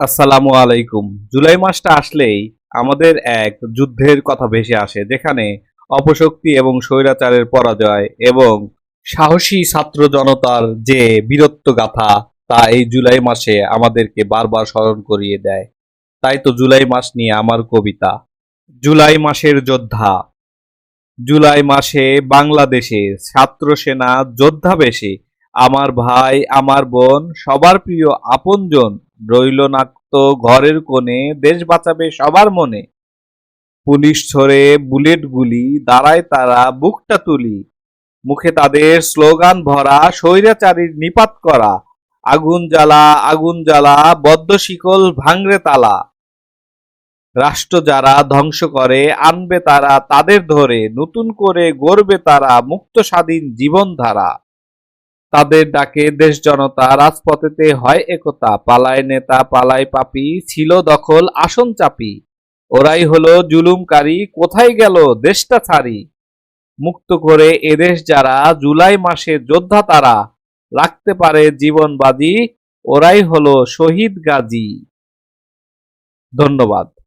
আসসালামু আলাইকুম। জুলাই মাসটা আসলেই আমাদের এক যুদ্ধের কথা ভেসে আসে, যেখানে অপশক্তি এবং স্বৈরাচারের পরাজয় এবং সাহসী ছাত্র জনতার যে বীরত্ব গাথা, তা এই জুলাই মাসে আমাদেরকে বারবার স্মরণ করিয়ে দেয়। তাই তো জুলাই মাস নিয়ে আমার কবিতা, জুলাই মাসের যোদ্ধা। জুলাই মাসে বাংলাদেশে ছাত্র সেনা, যোদ্ধা বেশে। আমার ভাই, আমার বোন, সবার প্রিয় আপনজন রইল নাক্ত ঘরের কোণে, দেশ বাঁচাবে সবার মনে। পুলিশ ছড়ে বুলেট গুলি, দাঁড়ায় তারা বুকটা তুলি। মুখে তাদের স্লোগান ভরা, স্বৈরাচারীর নিপাত করা। আগুন জ্বালা আগুন জ্বালা, বদ্ধ শিকল ভাঙরে তালা। রাষ্ট্র যারা ধ্বংস করে, আনবে তারা তাদের ধরে, নতুন করে গড়বে তারা মুক্ত স্বাধীন জীবনধারা। তাদের ডাকে দেশ জনতা রাজপথেতে হয় একতা। পালায় নেতা, পালায় পাপি, ছিল দখল, আসন চাপি। ওরাই হলো জুলুমকারী, কোথায় গেল দেশটা ছাড়ি? মুক্ত করে এদেশ যারা, জুলাই মাসে যোদ্ধা তারা। রাখতে পারে জীবন বাজি ওরাই হলো শহীদ গাজী। ধন্যবাদ।